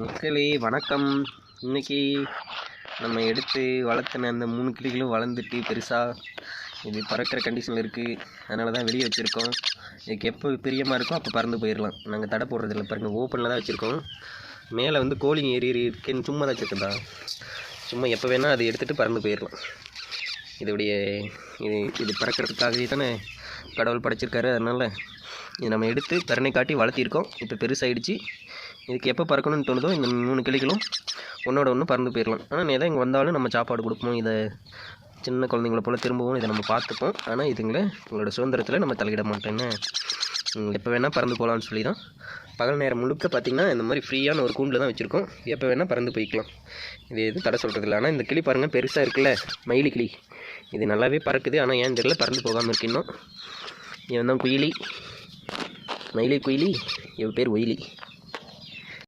மக்களே வணக்கம். இன்னைக்கு நம்ம எடுத்து வளர்த்துன அந்த மூணு கிளிகளும் வளர்ந்துட்டு பெருசாக இது பறக்கிற கண்டிஷனில் இருக்குது அதனால தான் வெளியே வச்சுருக்கோம். இதுக்கு எப்போ பிரியமாக இருக்கோ அப்போ பறந்து போயிடலாம் நாங்கள் தடை போடுறதில்ல. பாருங்கள் ஓப்பனில் தான் வச்சுருக்கோம். மேலே வந்து கோழிங்க ஏறி ஏறி இருக்குன்னு சும்மா தான் வச்சுருக்கா சும்மா எப்போ வேணால் அதை எடுத்துகிட்டு பறந்து போயிடலாம் இதோடைய இது இது பறக்கிறதுக்காகவே தானே கடவுள் படைச்சிருக்காரு. அதனால் இது நம்ம எடுத்து திறனை காட்டி வளர்த்திருக்கோம். இப்போ பெருசாகிடுச்சு இதுக்கு எப்போ பறக்கணும்னு தோணுதோ இந்த மூணு கிளிகளும் ஒன்றோட ஒன்று பறந்து போயிடலாம் ஆனால் எதை இங்கே வந்தாலும் நம்ம சாப்பாடு கொடுப்போம். இதை சின்ன குழந்தைங்கள போல் திரும்பவும் இதை நம்ம பார்த்துப்போம். ஆனால் இதுங்களை உங்களோட சுதந்திரத்தில் நம்ம தலையிட மாட்டோன்னு எப்போ வேணால் பறந்து போகலான்னு சொல்லி தான் பகல் நேரம் முழுக்க பார்த்திங்கன்னா இந்த மாதிரி ஃப்ரீயான ஒரு கூண்டில் தான் வச்சுருக்கோம். எப்போ வேணால் பறந்து போய்க்கலாம். இது எதுவும் தடை சொல்கிறது இல்லை. ஆனால் இந்த கிளி பாருங்கள் பெருசாக இருக்குல்ல? மயிலி கிளி. இது நல்லாவே பறக்குது. ஆனால் ஏன் தெரியல பறந்து போகாமல் இருக்கு இன்னும். இவன் தான் குயிலி. மயிலி குயிலி. இவன் பேர் ஒயிலி.